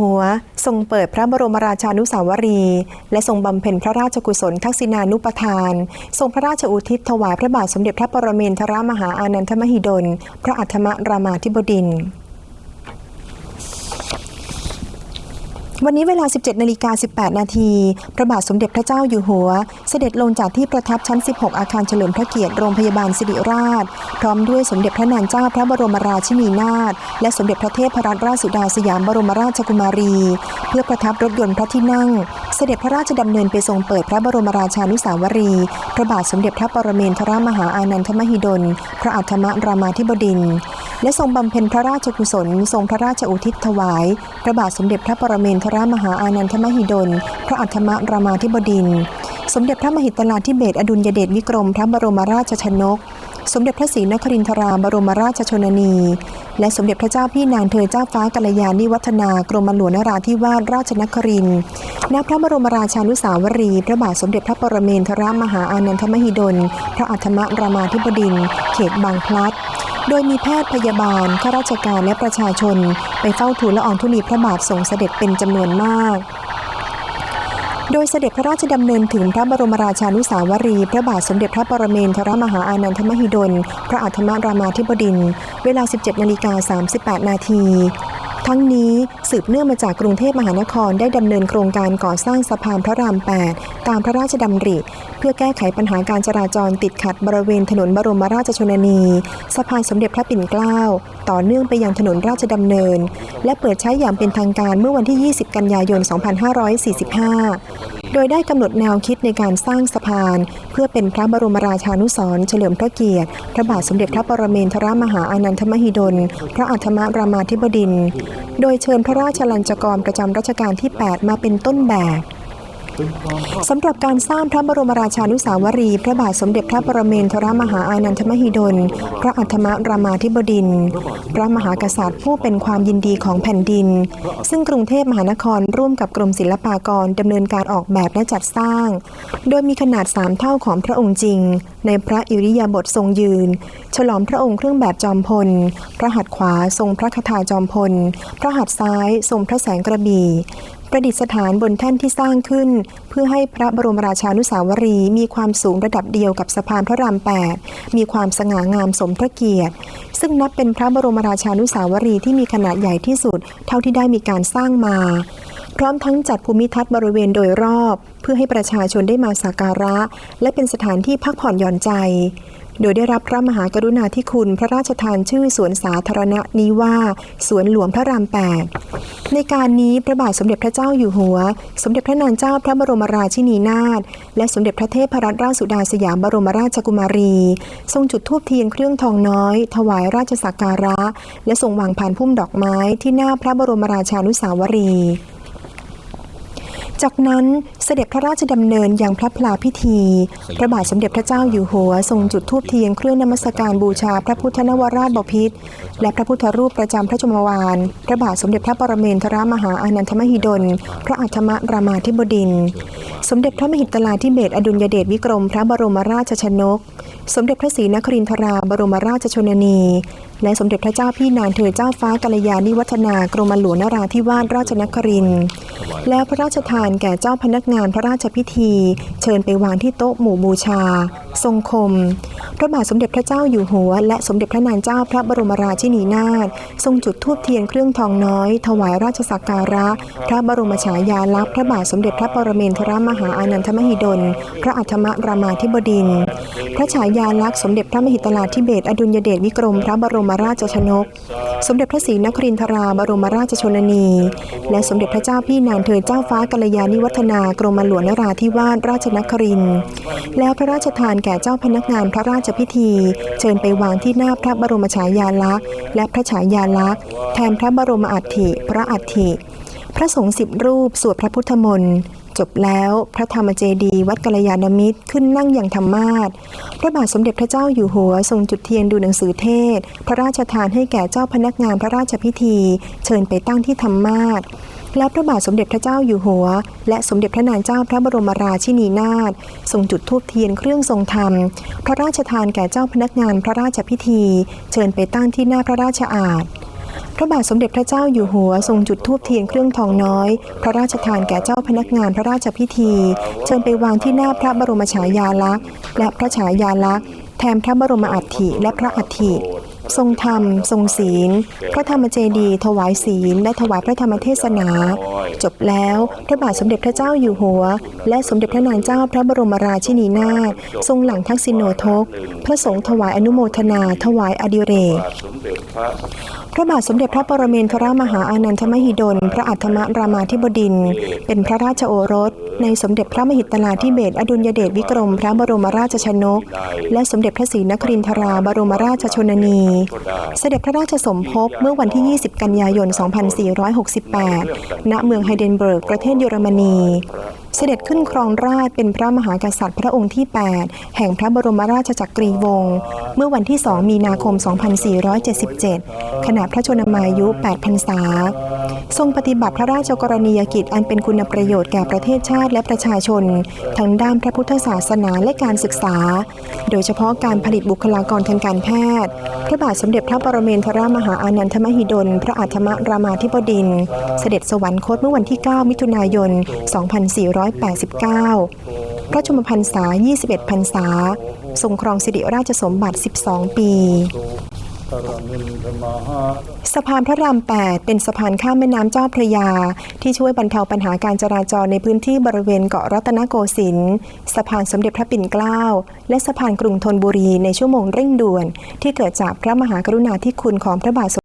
หัว ทรงเปิดพระบรมราชานุสาวรี และทรงบำเพ็ญพระราชกุศลทักษิณานุปทาน ทรงพระราชอุทิศถวายพระบาทสมเด็จพระปรเมนทรมหาอานันทมหิดล พระอัฏฐมรามาธิบดินทร์ วันนี้เวลา 17นาฬิกา18 นาทีพระบาทสมเด็จพระเจ้าอยู่หัว เสด็จลงจากที่ประทับชั้น 16 อาคารเฉลิมพระเกียรติโรงพยาบาลสิริราช พร้อมด้วยสมเด็จพระนางเจ้าพระบรมราชินีนาถและสมเด็จพระเทพรัตนราชสุดาสยามบรมราชกุมารี เพื่อประทับรถยนต์พระที่นั่ง เสด็จพระราชดำเนินไปทรงเปิดพระบรมราชานุสาวรีย์พระบาทสมเด็จพระปรเมนทรมหาอานันทมหิดล พระอัฏฐมรามาธิบดินทร์ และทรงบำเพ็ญพระราชกุศล ทรงพระราชอุทิศถวาย พระบาทสมเด็จพระปรเมนทรมหาอานันทมหิดล พระอัฏฐมรามาธิบดิน สมเด็จพระมหิตลาธิเบศอดุลยเดชวิกรมพระบรมราชชนก สมเด็จพระศรีนครินทราบรมราชชนนี และสมเด็จพระเจ้าพี่นางเธอเจ้าฟ้ากัลยาณิวัฒนากรมหลวงนราธิวาสราชนครินทร์ณพระบรมราชานุสาวรีย์พระบาทสมเด็จพระปรเมนทรมหาอานันทมหิดล พระอัฏฐมรามาธิบดิน เขตบางพลัด โดยมีแพทย์พยาบาลข้าราชการและประชาชน ไปเฝ้าทูลละอองธุลีพระบาททรงเสด็จเป็นจำนวนมาก โดยเสด็จพระราชดำเนินถึงพระบรมราชานุสาวรี พระบาทสมเด็จพระปรเมนทรมหาอานันทมหิดล พระอัธมรามาธิบดิน เวลา 17นาฬิกา38 นาที ทั้งนี้สืบเนื่องมาจากกรุงเทพมหานครได้ดำเนินโครงการก่อสร้างสะพานพระราม 8 ตามพระราชดำริ เพื่อแก้ไขปัญหาการจราจรติดขัดบริเวณถนนบรมราชชนนีสะพานสมเด็จพระปิ่นเกล้าต่อเนื่องไปยังถนนราชดำเนิน และเปิดใช้อย่างเป็นทางการเมื่อวันที่ 20 กันยายน 2545 โดยได้กำหนดแนวคิดในการสร้างสะพาน เพื่อเป็นพระบรมราชานุสรณ์เฉลิมพระเกียรติ พระบาทสมเด็จพระปรเมนทรมหาอานันทมหิดล พระอัธมรามาธิบดิน โดยเชิญพระราชลัญจกรประจำรัชกาลที่ 8 มาเป็นต้นแบบ สำหรับการสร้างพระบรมราชานุสาวรี พระบาทสมเด็จพระปรเมนทรมหาอานันทมหิดล พระอัฏฐมรามาธิบดิน พระมหากษัตริย์ผู้เป็นความยินดีของแผ่นดิน ซึ่งกรุงเทพมหานครร่วมกับกรมศิลปากรดำเนินการออกแบบและจัดสร้าง โดยมีขนาด 3 เท่าของพระองค์จริง ในพระอิริยาบถทรงยืน ฉลองพระองค์เครื่องแบบจอมพล พระหัตถ์ขวาทรงพระคทาจอมพล พระหัตถ์ซ้ายทรงพระแสงกระบี่ ประดิษฐานบนแท่นที่สร้างขึ้น เพื่อให้พระบรมราชานุสาวรีมีความสูงระดับเดียวกับสะพานพระราม 8 มีความสง่างามสมพระเกียรติ ซึ่งนับเป็นพระบรมราชานุสาวรีที่มีขนาดใหญ่ที่สุด เท่าที่ได้มีการสร้างมา พร้อมทั้งจัดภูมิทัศน์บริเวณโดยรอบ เพื่อให้ประชาชนได้มาสักการะ และเป็นสถานที่พักผ่อนหย่อนใจ โดยได้รับพระมหากรุณาธิคุณพระราชทานชื่อสวนสาธารณะนี้ว่า สวนหลวงพระราม8ในการนี้พระบาทสมเด็จพระเจ้าอยู่หัว สมเด็จพระนางเจ้าพระบรมราชินีนาถและสมเด็จพระเทพรัตนราชสุดาสยามบรมราชกุมารี ทรงจุดธูปเทียนเครื่องทองน้อย ถวายราชสักการะ และทรงวางผ่านพุ่มดอกไม้ที่หน้าพระบรมราชานุสาวรีย์ จากนั้นเสด็จพระราชดำเนินอยังพระพลาพิธี พระบาทสมเด็จพระเจ้าอยู่หัว ทรงจุดธูปเทียนเครื่องนมัสการบูชาพระพุทธนวราชบพิตรและพระพุทธรูปประจำพระชมวาน พระบาทสมเด็จพระปรเมนทรมหาอานันทมหิดล พระอัฏฐมรามาธิบดิน สมเด็จพระมหิตลาธิเบศอดุลยเดชวิกรม พระบรมราชชนก สมเด็จพระศรีนครินทราบรมราชชนนี และสมเด็จพระเจ้าพี่นางเธอเจ้าฟ้ากัลยาณิวัฒนากรมหลวงนราธิวาสราชนครินทร์แล้วพระราชทานแก่เจ้าพนักงานพระราชพิธี เชิญไปวางที่โต๊ะหมู่บูชา ทรงคม ระบาทสมเด็จพระเจ้าอยู่หัว และสมเด็จพระนางเจ้าพระบรมราชินีนาถทรงจุดธูปเทียนเครื่องทองน้อย ถวายราชสักการะ พระบรมฉายาลักษณ์พระบาทสมเด็จพระปรเมนทรมหาอานันทมหิดล พระอัฐมรามาธิบดิน พระฉายาลักษณ์สมเด็จพระมหิตลาธิเบศอดุลยเดชวิกรม พระบรมราชชนก สมเด็จพระศรีนครินทราบรมราชชนนี และสมเด็จพระเจ้าพี่นางเธอเจ้าฟ้ากัลยาณิวัฒนากรมหลวงนราธิวาสราชนครินทร์แล้วพระราชทานแก่เจ้าพนักงานพระราชพิธี เชิญไปวางที่หน้าพระบรมฉายาลักษณ์ และพระฉายาลักษณ์ แทนพระบรมอัฐิ พระอัฐิ พระสงฆ์สิบรูปสวดพระพุทธมนต์จบแล้วพระธรรมเจดีวัดกัลยาณมิตรขึ้นนั่งอย่างธรรมาสพระบาทสมเด็จพระเจ้าอยู่หัวทรงจุดเทียนดูหนังสือเทศ พระราชทานให้แก่เจ้าพนักงานพระราชพิธี เชิญไปตั้งที่ธรรมาส และพระบาทสมเด็จพระเจ้าอยู่หัว และสมเด็จพระนางเจ้าพระบรมราชินีนาถทรงจุดธูปเทียนเครื่องทรงธรรม พระราชทานแก่เจ้าพนักงานพระราชพิธี เชิญไปตั้งที่หน้าพระราชอาณพระบาทสมเด็จพระเจ้าอยู่หัวทรงจุดธูปเทียนเครื่องทองน้อย พระราชทานแก่เจ้าพนักงานพระราชพิธี เชิญไปวางที่หน้าพระบรมฉายาลักษณ์ และพระฉายาลักษณ์แทนพระบรมอัฐิและพระอัฐิ ทรงธรรม ทรงศีล พระธรรมเจดีถวายศีล และถวายพระธรรมเทศนา จบแล้วพระบาทสมเด็จพระเจ้าอยู่หัว และสมเด็จพระนางเจ้าพระบรมราชินีนาถทรงหลังทักษิโนทก พระสงฆ์ถวายอนุโมทนา ถวายอดิเรกสมเด็จพ ระพระบาทสมเด็จพระปรเมนทรมหาอานันทมหิดล พระอัฏฐมรามาธิบดิน เป็นพระราชโอรส ในสมเด็จพระมหิตลาธิเบศอดุลยเดชวิกรม พระบรมราชชนก และสมเด็จพระศรีนครินทราบรมราชชนนี เสด็จพระราชสมภพเมื่อวันที่ 20 กันยายน 2468 ณ เมืองไฮเดนเบิร์ก ประเทศเยอรมนีเสด็จขึ้นครองราชย์เป็นพระมหากษัตริย์พระองค์ที่ 8 แห่งพระบรมราชจักรีวงศ์เมื่อวันที่ 2 มีนาคม 2477 ขณะพระชนมายุ 8 พรรษา ทรงปฏิบัติพระราชกรณียกิจอันเป็นคุณประโยชน์แก่ประเทศชาติและประชาชน ทั้งด้านพระพุทธศาสนาและการศึกษา โดยเฉพาะการผลิตบุคลากรทางการแพทย์ พระบาทสมเด็จพระปรเมนทรมหาอานันทมหิดล พระอัฏฐมรามาธิบดิน เสด็จสวรรคตเมื่อวันที่ 9 มิถุนายน 2489 พระชนมพรรษา 21 พรรษา ทรงครองสิริราชสมบัติ 12 ปีสะพานพระราม 8 เป็นสะพานข้ามแม่น้ำเจ้าพระยา ที่ช่วยบรรเทาปัญหาการจราจรในพื้นที่บริเวณเกาะรัตนโกสินทร์สะพานสมเด็จพระปิ่นเกล้า และสะพานกรุงธนบุรีในชั่วโมงเร่งด่วน ที่เกิดจากพระมหากรุณาธิคุณของพระบาทสม